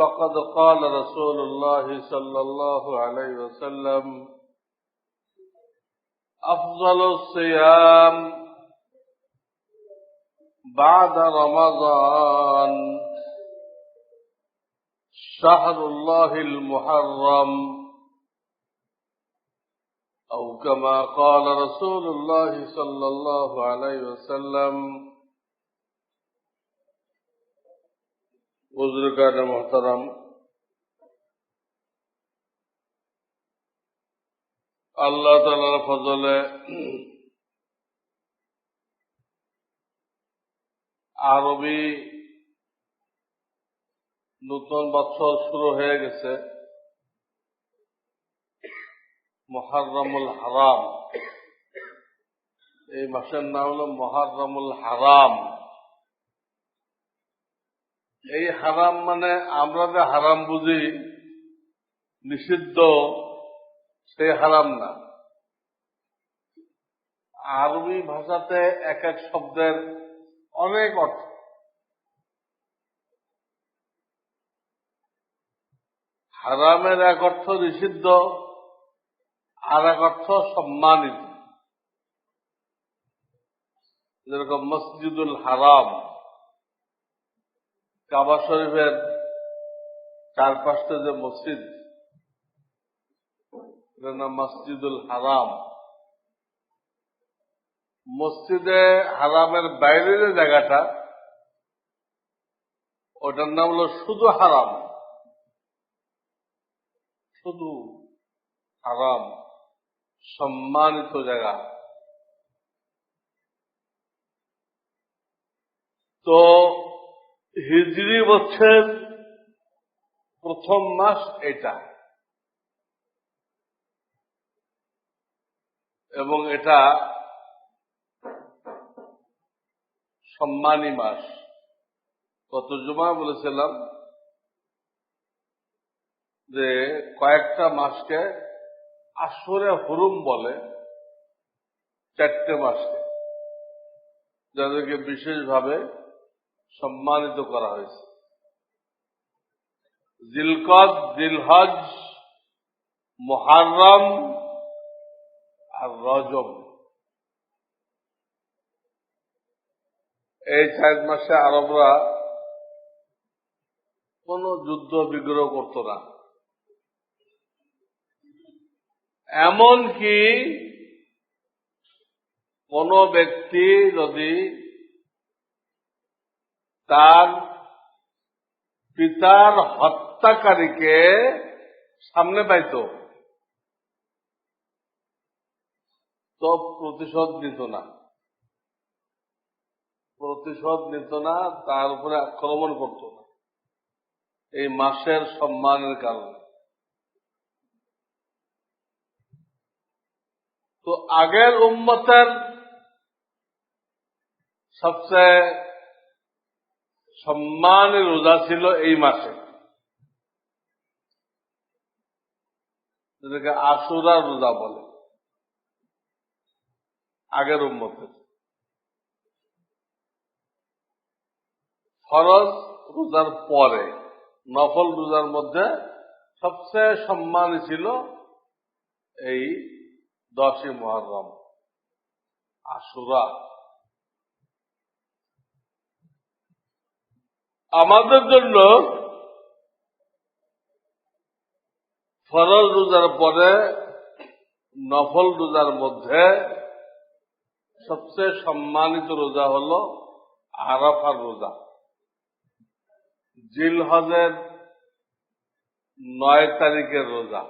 فقد قال رسول الله صلى الله عليه وسلم أفضل الصيام بعد رمضان شهر الله المحرم. أو كما قال رسول الله صلى الله عليه وسلم বুজুর্গান মোহতারাম। আল্লাহ তালার ফজলে আরবি নতুন বছর শুরু হয়ে গেছে। মহারমুল হারাম। এই মাসের নাম হল মহারমুল হারাম। এই হারাম মানে আমরা যে হারাম বুঝি, নিষিদ্ধ সেই হারাম না। আরবি ভাষাতে এক এক শব্দের অনেক অর্থ। হারামের এক অর্থ নিষিদ্ধ, আর এক অর্থ সম্মানিত। যেরকম মসজিদুল হারাম। কাবা শরীফের চারপাশে যে মসজিদ নাম মসজিদুল হারাম। মসজিদে হারামের বাইরে যে জায়গাটা, ওটার নাম হলো শুধু হারাম। শুধু হারাম, সম্মানিত জায়গা। তো হিজড়ি বছর প্রথম মাস এটা। এবং এটা সম্মানী মাস। কত জমা বলেছিলাম যে কয়েকটা মাসকে আসরে হুরুম বলে, চারটে মাসকে, যাদেরকে বিশেষভাবে সম্মানিত করা হয়েছে। জিলকদ জিলহজ মোহারম আর রজম এই চার মাসে আরবরা কোন যুদ্ধ বিগ্রহ করত না। এমনকি কোন ব্যক্তি যদি তার পিতার হত্যাকারীকে সামনে পাইত। তো প্রতিশোধ নিত না। প্রতিশোধ নিত না, তার উপরে আক্রমণ করত না। এই মাসের সম্মানের কারণে। তো আগের উম্মতের সবচেয়ে সম্মানের রোজা ছিল এই মাসে। যেটাকে আশুরা রোজা বলে। আগের উম্মতের। ফরজ রোজার পরে, নফল রোজার মধ্যে সবচেয়ে সম্মান ছিল এই দশই মহরম আশুরা আমাদের জন্য ফরজ রোজার পরে, নফল রোজার মধ্যে সবচেয়ে সম্মানিত রোজা হল আরাফার রোজা। জিল হজের নয় তারিখের রোজা।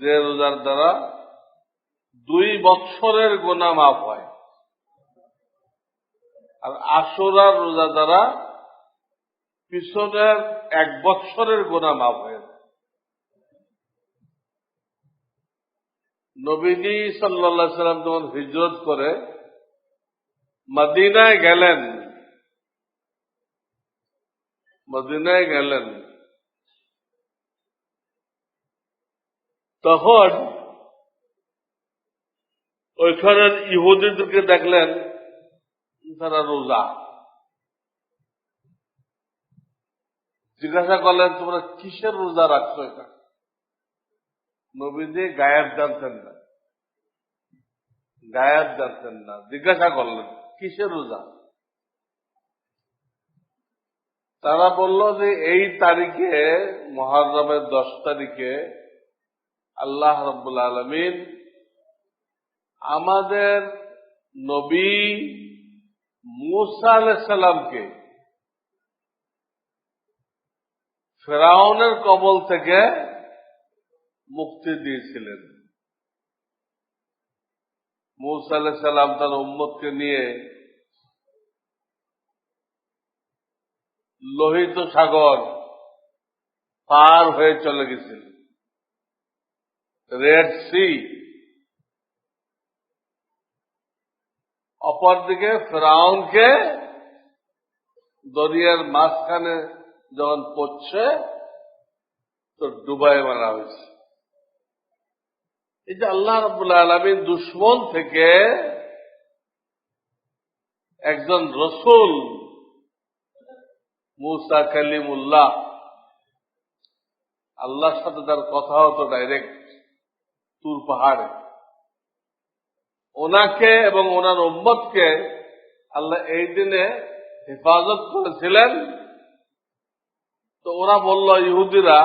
যে রোজার দ্বারা দুই বৎসরের গোনা মাফ হয়। আর আশুরার রোজা দ্বারা পিছনের এক বৎসরের গোনা মাফ হয়ে নবীজি সাল্লা সাল্লাম যখন হিজরত করে, মদিনায় গেলেন মদিনায় গেলেন, তখন ওইখানের ইহুদিদেরকে দেখলেন তারা রোজা। জিজ্ঞাসা করলেন, তোমরা কিসের রোজা রাখছো এটা? নবীজি গায়েব জানতেন না। গায়েব জানতেন না। জিজ্ঞাসা করলেন, কিসের রোজা? তারা বলল যে, এই তারিখে, মহারমের দশ তারিখে আল্লাহ রব্বুল আলমিন আমাদের নবী মুসা আলাইসাল্লামকে ফেরাউনের কবল থেকে মুক্তি দিয়েছিলেন। মুসা আলাইসাল্লাম তার উম্মতকে নিয়ে লোহিত সাগর পার হয়ে চলে গেছিল রেড সি অপরদিকে ফেরাউনকে দরিয়ার মাঝখানে যখন পড়ছে, তো ডুবাই মারা হয়েছে। এই যে আল্লাহ রবুল্লা আলমীর দুশ্মন থেকে একজন রসুল, মুসা কালিমুল্লাহ, আল্লাহর সাথে তার কথা হতো ডাইরেক্ট তুর পাহাড়ে। ওনাকে এবং ওনার উম্মতকে আল্লাহ এই দিনে হেফাজত করেছিলেন। তো ওরা বলল, ইহুদিরা,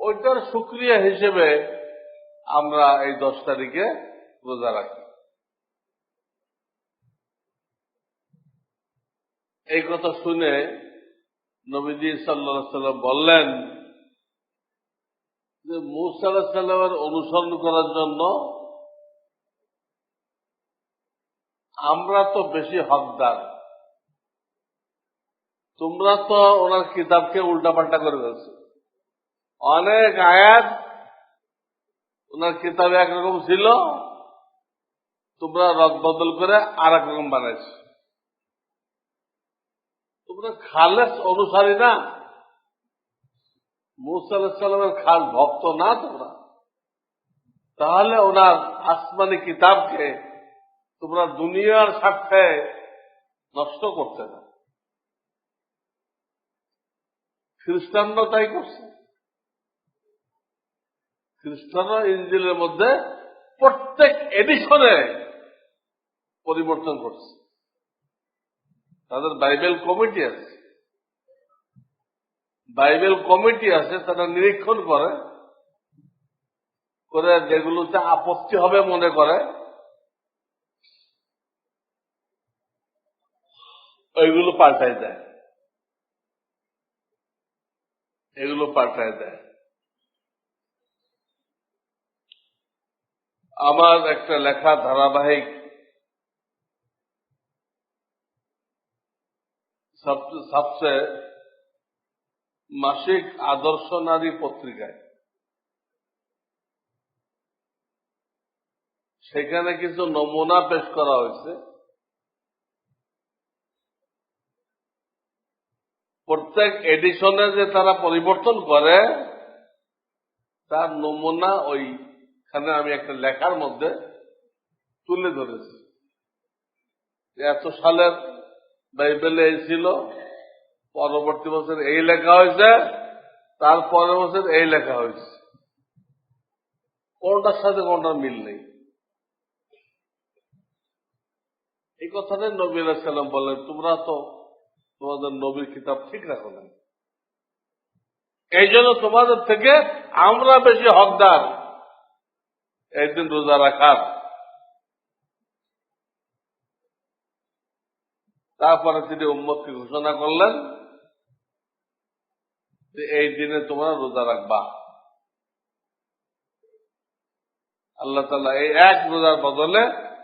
ওইটার সুক্রিয়া হিসেবে আমরা এই দশ তারিখে রোজা রাখি। এই কথা শুনে নবীজি সাল্লা সাল্লাম বললেন যে, মুসা সাল্লামের অনুসরণ করার জন্য আমরা তো বেশি হকদার। তোমরা তো ওনার কিতাবকে উল্টাপাল্টা করে ফেলছো। অনেক আয়াত ওনার কিতাবে একরকম ছিল, তোমরা রদ বদল করে আর রকম বানাইছ। তোমরা খালেস অনুসারী না। মুসা আলাহিসাল্লামের খাস ভক্ত না তোমরা। তাহলে ওনার আসমানি কিতাবকে তোমরা দুনিয়ার স্বার্থে নষ্ট করতে না। খ্রিস্টানরা তাই করছে। খ্রিস্টানরা ইঞ্জিলের মধ্যে প্রত্যেক এডিশনে পরিবর্তন করছে। তাদের বাইবেল কমিটি আছে। বাইবেল কমিটি আছে, তারা নিরীক্ষণ করে করে যেগুলোতে আপত্তি হবে মনে করে ওইগুলো পাল্টায় দেয়। এগুলো পাল্টায় দেয়। আমার একটা লেখা ধারাবাহিক সবচেয়ে মাসিক আদর্শ নারী পত্রিকায়। সেখানে কিছু নমুনা পেশ করা হয়েছে। প্রত্যেক এডিশনে যে তারা পরিবর্তন করে, তার নমুনা ওইখানে আমি একটা লেখার মধ্যে তুলে ধরেছি। এত সালের বাইবেলে এই ছিল, পরবর্তী বছর এই লেখা হয়েছে, তার পরের বছর এই লেখা হয়েছে। কোনটার সাথে কোনটার মিল নেই। এই কথাটাই নবী আলাইসাল্লাম বললেন, তোমরা তো তোমাদের নবীর কিতাব ঠিক রাখো না এই জন্য তোমাদের থেকে আমরা বেশি হকদার। একদিন রোজা রাখার। তারপরে তিনি উম্মতকে ঘোষণা করলেন যে এই দিনে তোমরা রোজা রাখবা। আল্লাহ তালা এই এক রোজার বদলে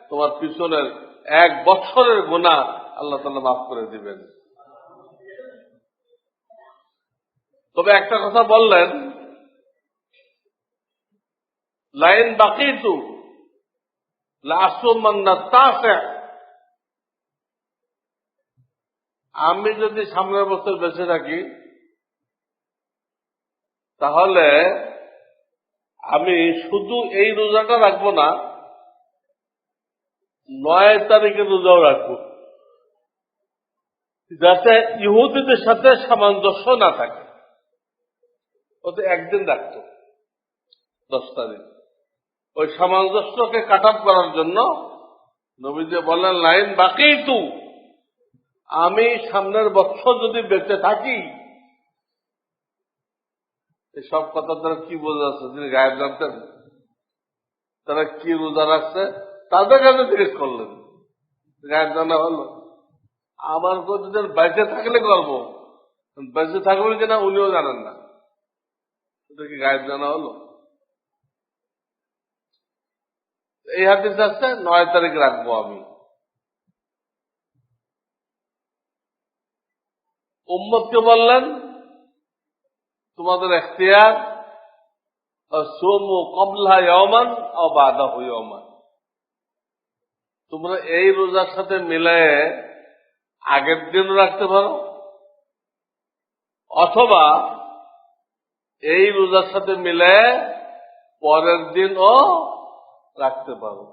তোমার পিছনের এক বছরের গোনা আল্লাহ তালা মাফ করে দিবেন। তবে একটা কথা বললেন, লাইন বাকি তু আমি যদি সামনের বছর বেঁচে থাকি, তাহলে আমি শুধু এই রোজাটা রাখব না, নয় তারিখের রোজাও রাখব। যাতে ইহুদিদের সাথে সামঞ্জস্য না থাকে। ও তো একদিন রাখতো দশ তারিখ ওই সামঞ্জস্যকে কাট আপ করার জন্য নবীজি বললেন, লাইন বাকি তু। আমি সামনের বছর যদি বেঁচে থাকি সব কথা তারা কি বোঝা যাচ্ছে? তিনি গায়েব জানতেন তারা কি রোজা রাখছে? তাদের কাছে জিজ্ঞেস করলেন। গায়েব জানা হলো। আমার যদি বেঁচে থাকলে করব বেঁচে থাকবেন কিনা উনিও জানেন না। এটা কি গায়েব জানা হলো? এই হাদিস আছে, নয় তারিখ রাখব আমি। উম্মতকে বললেন, তোমাদের এখতিয়ার সোমু কমলা ইয়মান ও বাদা ইয়মান তোমরা এই রোজার সাথে মিলে আগের দিন রাখতে পারো, অথবা এই রোজার সাথে মিলে পরের দিনও রাখতে পারো।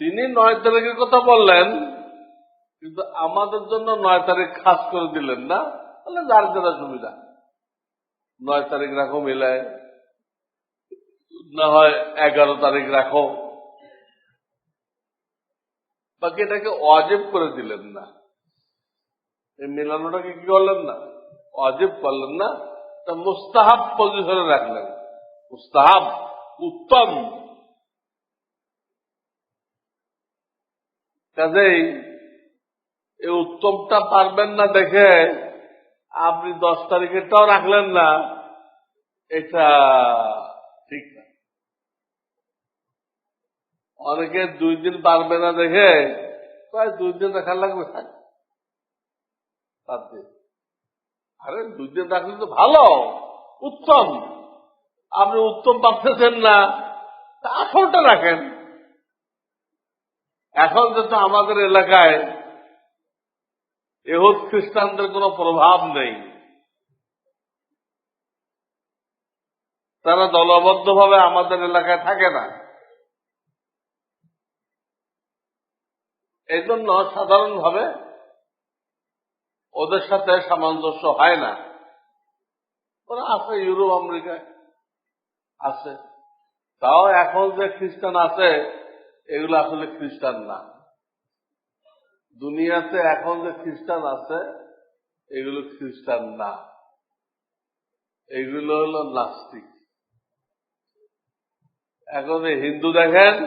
তিনি নয় তারিখের কথা বললেন, কিন্তু আমাদের জন্য নয় তারিখ খাস করে দিলেন না, তাহলে যার যারা সুবিধা। নয় তারিখ রাখো মিলায় না হয় এগারো তারিখ রাখো। বাকি এটাকে অজেব করে দিলেন না। এই মিলানোটাকে কি করলেন না? অজেব করলেন না, তা মুস্তাহাব পজিশনে রাখলেন। মুস্তাহাব উত্তম। কাজেই এই উত্তমটা পারবেন না দেখে আপনি দশ তারিখেরটাও রাখলেন না, এটা ঠিক না। অনেকে দুই দিন পারবে না দেখে দুই দিন রাখার লাগবে? সাত দিন আরে দুই দিন রাখলে তো ভালো। উত্তম। আপনি উত্তম পাচ্ছেন না। আসলটা রাখেন। এখন যেহেতু আমাদের এলাকায় এহুদ খ্রিস্টানদের কোনো প্রভাব নেই, তারা দলবদ্ধভাবে আমাদের এলাকায় থাকে না। এই জন্য সাধারণভাবে ওদের সাথে সামঞ্জস্য হয় না। ওরা আছে ইউরোপ আমেরিকায় আছে। তাও এখন যে খ্রিস্টান আছে, এগুলো আসলে খ্রিস্টান না। দুনিয়াতে এখন যে খ্রিস্টান আছে, এগুলো খ্রিস্টান না। এগুলো হলো নাস্তিক। এখন হিন্দু দেখেন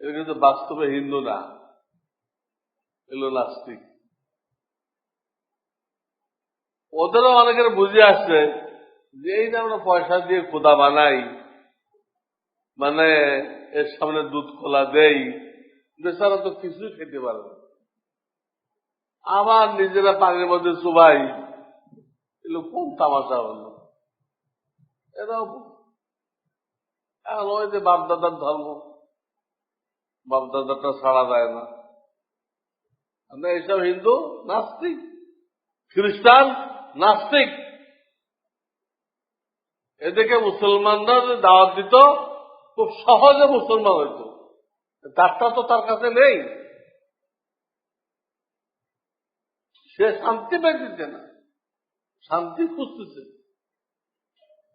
এগুলো কিন্তু বাস্তবে হিন্দু না। এগুলো নাস্তিক। ওদেরও অনেকের বুঝে আসছে যে এই যে আমরা পয়সা দিয়ে খোদা বানাই মানে এর সামনে দুধ খোলা দেই, বেচারা তো কিছুই খেতে পারবে। আবার নিজেরা পানির মধ্যে চুবাই এগুলো কোন তামাশা হলো এরাও এখন ওই যে বাপদাদার ধর্ম, বাপদাদাটা ছাড়া যায় না এইসব হিন্দু, নাস্তিক, খ্রিস্টান নাস্তিক। এদিকে মুসলমানরা দাওয়াত দিত, খুব সহজে মুসলমান হইত। তারটা তো তার কাছে নেই। সে শান্তি পেতেছে না। শান্তি খুঁজতেছে।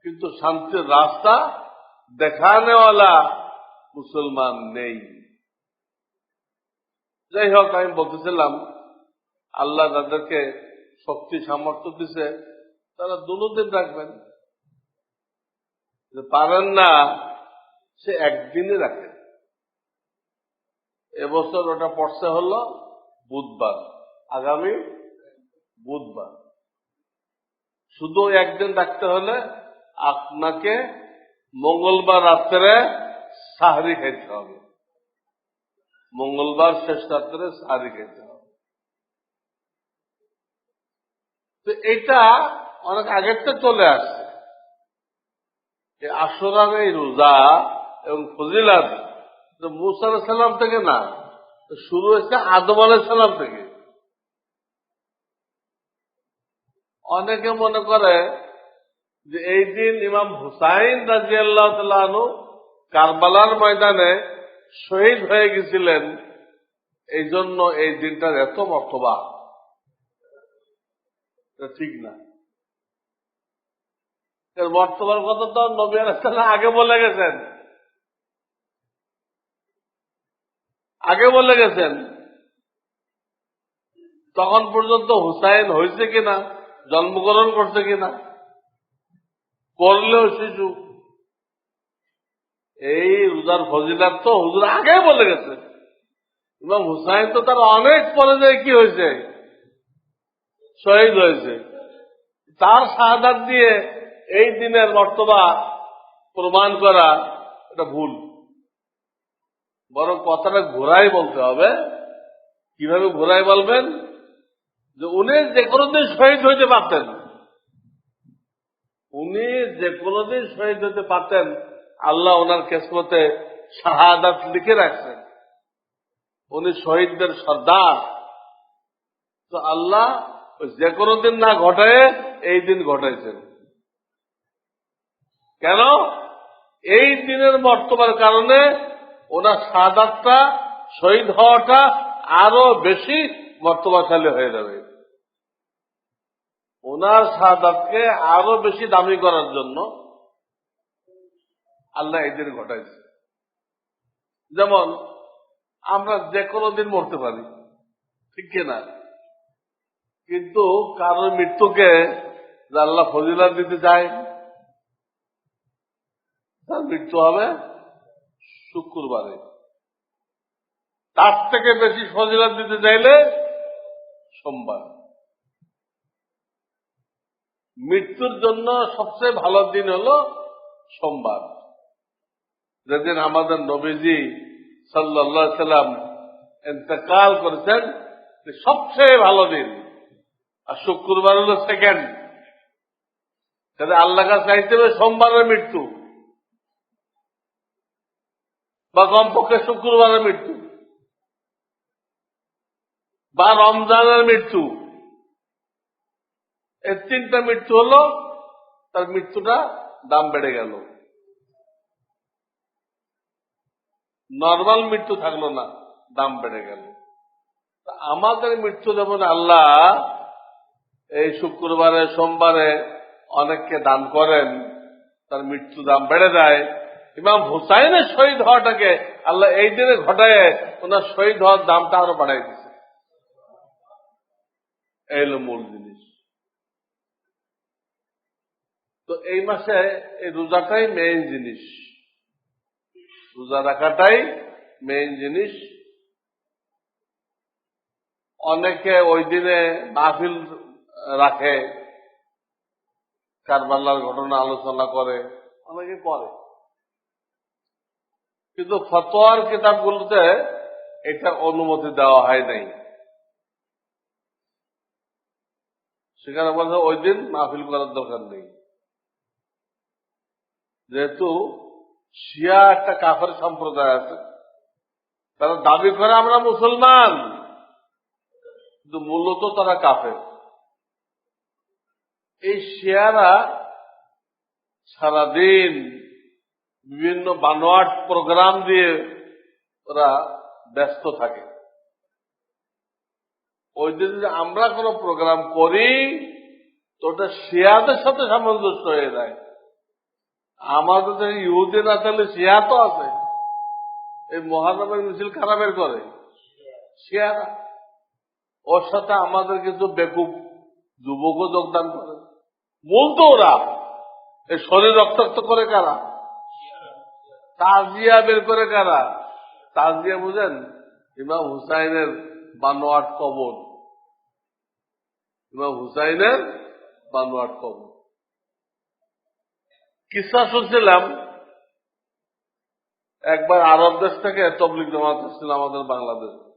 কিন্তু শান্তির রাস্তা দেখানেওয়ালা মুসলমান নেই। যাই হোক, আমি বলতেছিলাম, আল্লাহ যাদেরকে শক্তি সামর্থ্য দিছে, তারা দুদিন রাখবেন পারেন না, সে একদিনে রাখেন এবছর ওটা পড়ছে হলো বুধবার, আগামী বুধবার। শুধু একদিন রাখতে হলে আপনাকে মঙ্গলবার রাত্রে সাহারি খেতে হবে। মঙ্গলবার শেষ রাত্রে সাহারি খেতে হবে। তো এটা অনেক আগের তো চলে আসছে। যে আসরার এই রোজা এবং ফজিলাত মুসা সাল্লাম থেকে না শুরু হয়েছে আদম সাল্লাম থেকে। অনেকে মনে করে যে এই দিন ইমাম হুসাইন রাজি আল্লাহ তালু কারবালার ময়দানে শহীদ হয়ে গেছিলেন এই জন্য এই দিনটার এত মর্তবা। এটা ঠিক না। এর বর্তমান কথা তো নবী আলাইসাল্লাম আগে বলে গেছেন। আগে বলে গেছেন। তখন পর্যন্ত হুসাইন হয়েছে কিনা, জন্মগ্রহণ করছে কিনা, করলেও শিশু। এই রোজার ফজিলাত তো হুজুর আগে বলে গেছে। এবং হুসাইন তো তার অনেক পরে যে কি হয়েছে? শহীদ হয়েছে। তার শাহাদাত দিয়ে এই দিনের মর্তবা প্রমাণ করা এটা ভুল। বরং কথাটা ঘোরাই বলতে হবে। কীভাবে ঘোরাই বলবেন? যে উনি যে কোনো দিন শহীদ হইতে পারতেন। উনি যে কোনো দিন শহীদ হতে পারতেন, আল্লাহ ওনার কেসমতে শাহাদাত লিখে রাখছেন। উনি শহীদদের সর্দার। তো আল্লাহ যে কোনো দিন না ঘটায়, এই দিন ঘটাইছেন। কেন? এই দিনের বর্তমান কারণে ওনার সাদাতটা, শহীদ হওয়াটা আরও বেশি মর্তবাশালী হয়ে যাবে। ওনার সাদাতকে আরও বেশি দামি করার জন্য আল্লাহ এই দিন ঘটাইছে। যেমন আমরা যে কোনো দিন মরতে পারি, ঠিক কিনা কিন্তু কারোর মৃত্যুকে আল্লাহ ফজিলাত দিতে চায়, তার মৃত্যু হবে শুক্রবারে। তার থেকে বেশি ফজিলাত দিতে চাইলে সোমবার। মৃত্যুর জন্য সবচেয়ে ভালো দিন হলো সোমবার। যেদিন আমাদের নবীজি সাল্লা সাল্লাম এতেকাল করেছেন, সবচেয়ে ভালো দিন। আর শুক্রবার হলো সেকেন্ড তাহলে আল্লাহ কাছে চাইতে হবে সোমবারের মৃত্যু। বা কমপক্ষে শুক্রবারের মৃত্যু। বা রমজানের মৃত্যু। এই তিনটা মৃত্যু হলো, তার মৃত্যুটা দাম বেড়ে গেল। নর্মাল মৃত্যু থাকল না, দাম বেড়ে গেল। আমাদের মৃত্যু যেমন আল্লাহ এই শুক্রবারে, সোমবারে অনেককে দান করেন, তার মৃত্যু দাম বেড়ে যায়। ইমাম হুসাইনের শহীদ হওয়াটাকে আল্লাহ এই দিনে ঘটায় ওনার শহীদ হওয়ার দামটা আরও বাড়াই দিচ্ছে এই হলো মূল জিনিস। তো এই মাসে এই রোজাটাই মেইন জিনিস। রোজা রাখাটাই মেইন জিনিস। অনেকে ওই দিনে মাহফিল রাখে কারবাল্লার ঘটনা আলোচনা করে, অনেকে করে। কিন্তু ফতোয়ার কিতাবগুলোতে এটা অনুমতি দেওয়া হয় নাই। সেখানে বলছে, ওই দিন মাহফিল করার দরকার নেই। যেহেতু শিয়া একটা কাফের সম্প্রদায় আছে, তারা দাবি করে, আমরা মুসলমান। কিন্তু মূলত তারা কাফের। এই শিয়ারা সারাদিন বিভিন্ন বানোয়াট প্রোগ্রাম দিয়ে ওরা ব্যস্ত থাকে। ওই দিন আমরা কোনো প্রোগ্রাম করি, তো ওটা শিয়াদের সাথে সামঞ্জস্য হয়ে যায়। আমাদের যে ইহুদি না তাহলে শিয়া তো আছে। এই মহানবের মিছিল কারা বের করে? শিয়ারা। ওর সাথে আমাদের কিছু বেকুব যুবকও যোগদান করে। মূল তো ওরা। এই শরীর রক্তাক্ত করে কারা? তাজিয়া বের করে কারা? তাজিয়া বুঝেন? ইমাম হুসাইনের বানোয়াট কবর। ইমাম হুসাইনের বানোয়াট কবর। কিসা শুনছিলাম? একবার আরব দেশ থেকে তবলিক জমাত এসেছিল আমাদের বাংলাদেশ।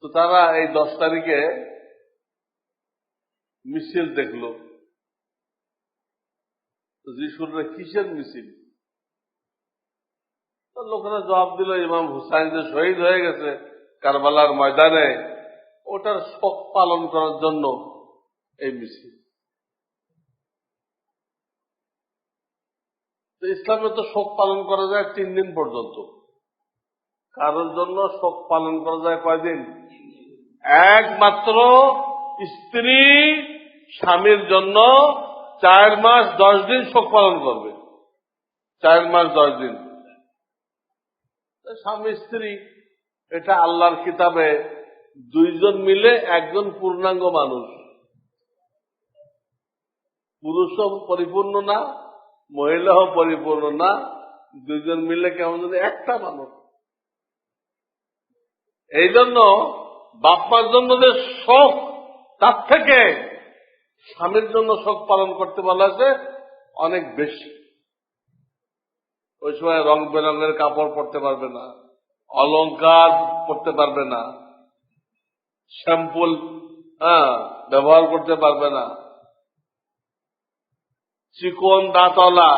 তো তারা এই দশ তারিখে মিছিল দেখল। যিশুর কিসের মিছিল লোকেরা জবাব দিল, ইমাম হুসাইন যে শহীদ হয়ে গেছে কারবালার ময়দানে, ওটার শোক পালন করার জন্য এই মিছিল ইসলামে তো শোক পালন করা যায় তিন দিন পর্যন্ত। কারোর জন্য শোক পালন করা যায় কয়দিন? একমাত্র স্ত্রী স্বামীর জন্য চার মাস দশ দিন শোক পালন করবে। চার মাস দশ দিন। স্বামী স্ত্রী, এটা আল্লাহর কিতাবে দুইজন মিলে একজন পূর্ণাঙ্গ মানুষ। পুরুষও পরিপূর্ণ না, মহিলাও পরিপূর্ণ না, দুইজন মিলে কেমন যদি একটা মানুষ। এই জন্য বাপ্পার জন্য যে শোক তার থেকে স্বামীর জন্য শোক পালন করতে বলা আছে অনেক বেশি। ওই সময় রং বেরঙের কাপড় পরতে পারবে না, অলংকার পরতে পারবে না, শ্যাম্পুল হ্যাঁ ব্যবহার করতে পারবে না। চিকন দাঁতলা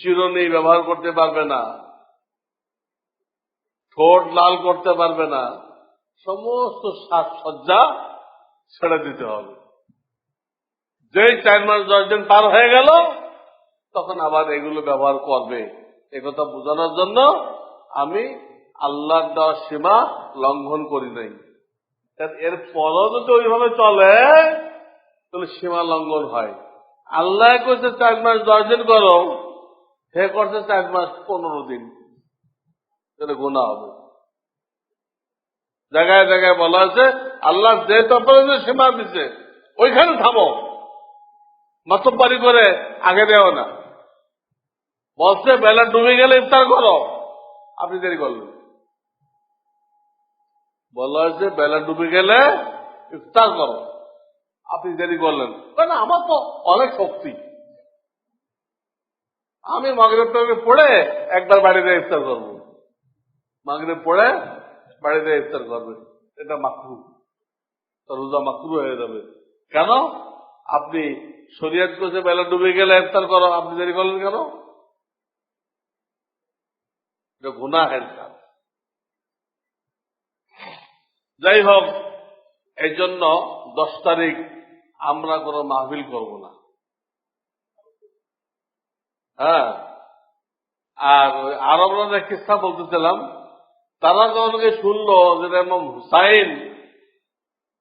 চিরুনি ব্যবহার করতে পারবে না, ঠোঁট লাল করতে পারবে না, সমস্ত সাজসজ্জা ছেড়ে দিতে হবে। যেই চার মাস, দশ দিন পার হয়ে গেল, তখন আবার এগুলো ব্যবহার করবে। একথা বোঝানোর জন্য আমি আল্লাহর দেওয়া সীমা লঙ্ঘন করি নাই। এর পরও যদি ওইভাবে চলে, তাহলে সীমা লঙ্ঘন হয়। আল্লাহ করছে চার মাস, দশ দিন করো, হে করছে চার মাস, পনেরো দিন। এটা গুণা হবে। জায়গায় জায়গায় বলা আছে, আল্লাহ যে তপরে সীমা দিছে। ওইখানে থামো। মাতব্বারি করে আগে দেও না। বলছে বেলা ডুবে গেলে ইফতার করো। আপনি দেরি করলেন। বলা হয়েছে, বেলা ডুবে গেলে ইফতার করো। আপনি দেরি করলেন। আমার তো অনেক শক্তি। আমি টাগরে পড়ে একবার বাড়িতে ইফতার করব। মাগরেব পড়ে বাড়িতে ইফতার করবে। এটা মাকরু। রোজা মাকরু হয়ে যাবে। কেন? আপনি শরিয়াত করছে বেলা ডুবে গেলে ইফতার করো। আপনি দেরি করলেন কেন? এটা গুনাহের কাজ। যাই হোক এই জন্য দশ তারিখ আমরা কোনো মাহফিল করব না। হ্যাঁ? আর আরবরা কিস্সা বলতেছিলাম তারা যখনকে শুনলো যে এমন হুসাইন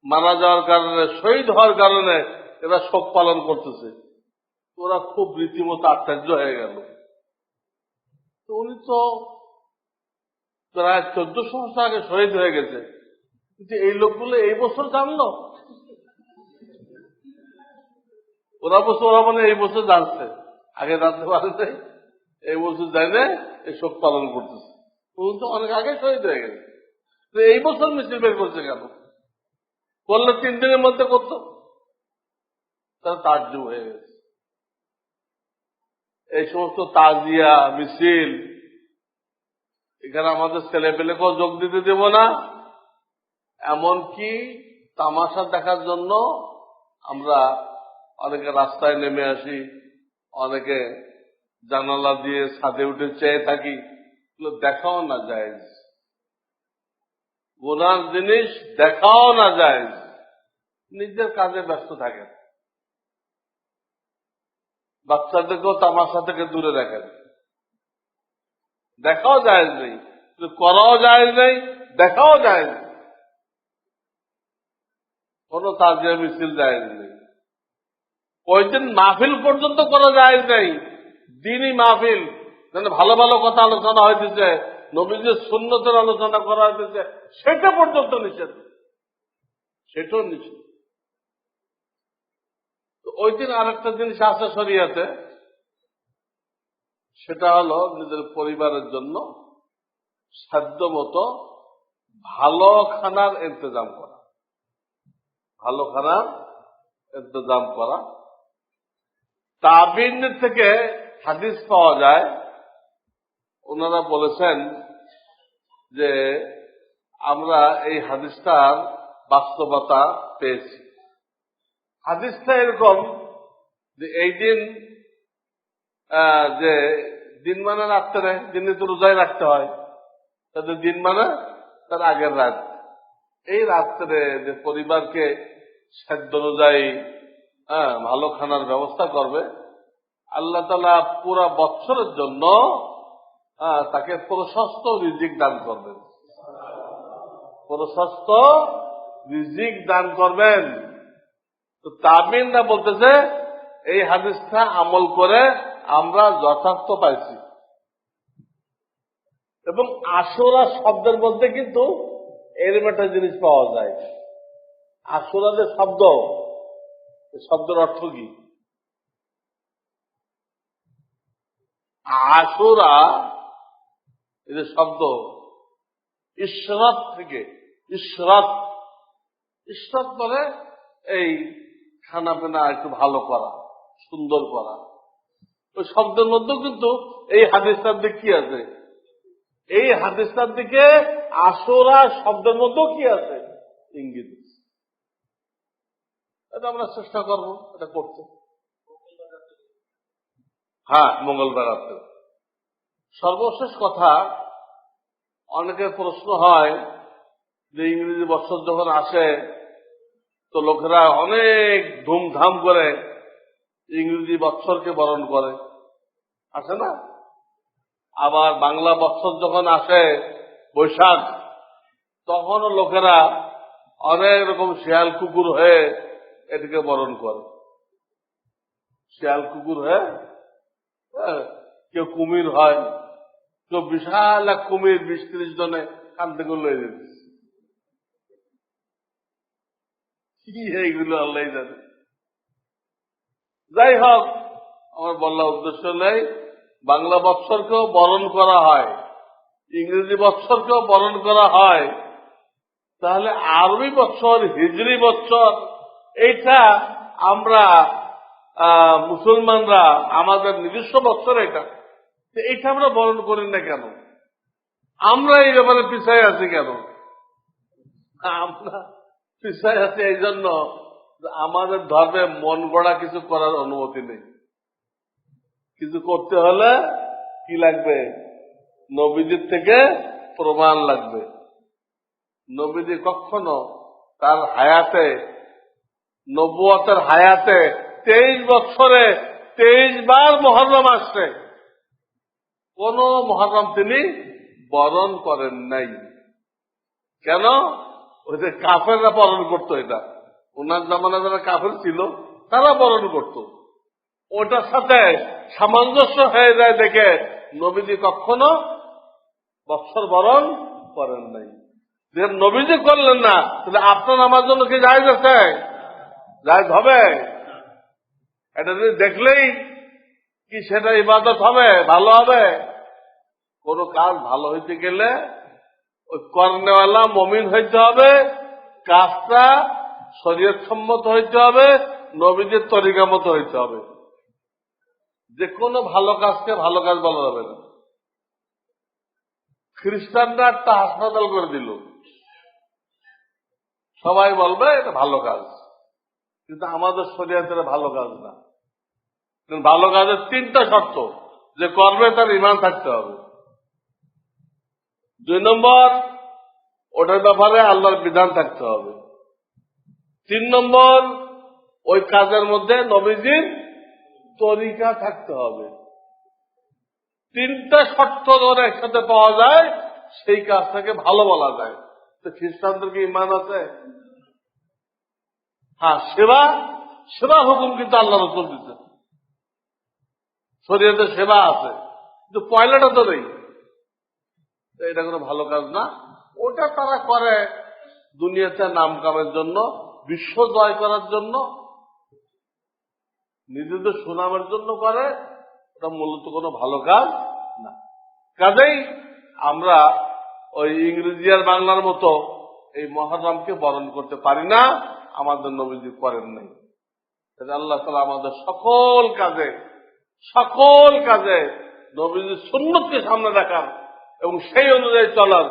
মারা যাওয়ার কারণে, শহীদ হওয়ার কারণে এরা শোক পালন করতেছে। ওরা খুব রীতিমতো আশ্চর্য হয়ে গেল। উনি তো প্রায় চোদ্দশো বছর আগে শহীদ হয়ে গেছে। কিন্তু এই লোকগুলো এই বছর জানলো? ওরা বছর ওরা মানে এই বছর জানছে। আগে জানতে পারে এই বছর জানে এই শোক পালন করতেছে। তো অনেক আগে শহীদ হয়ে গেছে। তো এই বছর মিছিল বের করছে কেন? করলে তিন দিনের মধ্যে করতো। তারা তার্য হয়ে গেছে। এই সমস্ত তাজিয়া, মিছিল, এখানে আমাদের ছেলে পেলেকেও যোগ দিতে দেব না। এমনকি তামাশা দেখার জন্য আমরা অনেকে রাস্তায় নেমে আসি, অনেকে জানালা দিয়ে ছাদে উঠে চেয়ে থাকি। দেখাও না যায় গোনার জিনিস দেখাও না যায় নিজের কাজে ব্যস্ত থাকেন। বাচ্চাদেরকেও তামাশা থেকে দূরে রাখেন। দেখাও যায় নেই। করাও যায় নেই, দেখাও যায় কোন তাজিয়া মিছিল যায় নেই। ওই দিন মাহফিল পর্যন্ত করা যায় নাই। দিনই মাহফিল। ভালো ভালো কথা আলোচনা হইতেছে, নবীজের সুন্নতের আলোচনা করা হইতেছে, সেটা পর্যন্ত নিষেধ। সেটাও নিষেধ। ওই দিন আরেকটা জিনিস আছে শরিয়াতে, সেটা হলো নিজের পরিবারের জন্য সাধ্য মতো ভালো খানার ইন্তজাম করা। ভালো খানার ইন্তজাম করা। তাবিন থেকে হাদিস পাওয়া যায় ওনারা বলেছেন যে আমরা এই হাদিসটার বাস্তবতা পেয়েছি। হাদিসটা এরকম যে এই দিন যে দিন মানে রাত্রে দিনে তো রোজায় রাখতে হয়। তাদের দিন মানে তার আগের রাত। এই রাত্রে যে পরিবারকে সাধ্য অনুযায়ী ভালো খানার ব্যবস্থা করবে, আল্লাহ তালা পুরা বছরের জন্য তাকে প্রশস্ত রিজিক দান করবেন। প্রশস্ত রিজিক দান করবেন। তো তাবিনরা বলতেছে, এই হাদিসটা আমল করে আমরা যথার্থ পাইছি। এবং আসরা শব্দের মধ্যে কিন্তু এরম একটা জিনিস পাওয়া যায়। আসরা যে শব্দ শব্দের অর্থ কি? আসরা এই যে শব্দ, ইশরাত থেকে, ইশরাত। ইশরাত মানে এই খানা পিনা একটু ভালো করা, সুন্দর করা। ওই শব্দের মধ্যেও কিন্তু এই হাদিসটার দিক কি আছে? এই হাদিসটার দিকে আসরা শব্দের মধ্যেও কি আছে? ইঙ্গিত। এটা আমরা চেষ্টা করব, এটা করতে। হ্যাঁ মঙ্গলবার রাতে সর্বশেষ কথা অনেকের প্রশ্ন হয় যে ইংরেজি বছর যখন আসে তো লোকেরা অনেক ধুমধাম করে ইংরেজি বৎসরকে বরণ করে। আসে না? আবার বাংলা বৎসর যখন আসে বৈশাখ তখনও লোকেরা অনেক রকম শিয়াল কুকুর হয়ে এটাকে বরণ করে। শিয়াল কুকুর হয়ে হ্যাঁ, কেউ কুমির হয় কেউ বিশাল এক কুমির বিশ ত্রিশ জনে কান থেকে লয়ে যেতে কি এইগুলো আল্লাহ জানে। যাই হোক, আমার বলার উদ্দেশ্য নেই। বাংলা বৎসরকেও বরণ করা হয়। ইংরেজি বৎসরকেও বরণ করা হয়। তাহলে আরবি বৎসর, হিজরি বৎসর, এইটা আমরা মুসলমানরা আমাদের নিজস্ব বৎসর এটা। তো এইটা আমরা বরণ করি না কেন? আমরা এই ব্যাপারে পিছাই আছি কেন? আমরা পিছাই আছি এই জন্য আমাদের ধর্মে মন গড়া কিছু করার অনুমতি নেই। কিছু করতে হলে কি লাগবে? নবীজির থেকে প্রমাণ লাগবে। নবীজি কখনো তার হায়াতে নব্বতের হায়াতে তেইশ বছরে তেইশ বার মহরম আসছে। কোন মহরম তিনি বরণ করেন নাই। কেন? ওই যে কাফেররা বরণ করতো এটা। ওনার জামানা যারা কাফের ছিল, তারা বরণ করত। ওটার সাথে সামঞ্জস্য হয়ে যায় দেখে নবীজি কখনো বৎসর বরণ করেন নাই। যে নবীজি করলেন না, তাহলে আপনার আমার জন্য কি যায় আছে? জায়জ হবে? এটা যদি দেখলেই কি সেটা ইবাদত হবে? ভালো হবে? কোন কাজ ভালো হইতে গেলে ওই কর্নেওয়ালা মমিন হইতে হবে, কাজটা শরীয়ত সম্মত হইতে হবে, নবীদের তরিকা মতো হইতে হবে। যে কোনো ভালো কাজকে ভালো কাজ বলা যাবে না। খ্রিস্টানরা একটা হাসপাতাল করে দিল। সবাই বলবে, এটা ভালো কাজ। কিন্তু আমাদের শরীয়তের ভালো কাজ না। ভালো কাজের তিনটা শর্ত যে করবে তার ইমান থাকতে হবে। দুই নম্বর, ওটার ব্যাপারে আল্লাহর বিধান থাকতে হবে। তিন নম্বর, ওই কাজের মধ্যে নবীজির তরিকা থাকতে হবে। তিনটা শর্ত ধরে একসাথে পাওয়া যায়, সেই কাজটাকে ভালো বলা যায়। তো খ্রিস্টানদের কি ইমান আছে? হ্যাঁ সেবা সেবা হুকুম কিন্তু আল্লাহ রসুল দিতে শরীয়তে সেবা আছে, কিন্তু পয়লাটা তো নেই। এটা কোনো ভালো কাজ না। ওটা তারা করে দুনিয়াতে নাম কামের জন্য, বিশ্ব জয় করার জন্য, নিজেদের সুনামের জন্য করে, ওটা মূলত কোনো ভালো কাজ না। কাজেই আমরা ওই ইংরেজি আর বাংলার মতো এই মহারামকে বরণ করতে পারি না, আমাদের নবীজি করেন নাই। আল্লাহ তালা আমাদের সকল কাজে সকল কাজে নবীজির সুন্নতকে সামনে রাখার এবং সেই অনুযায়ী চলার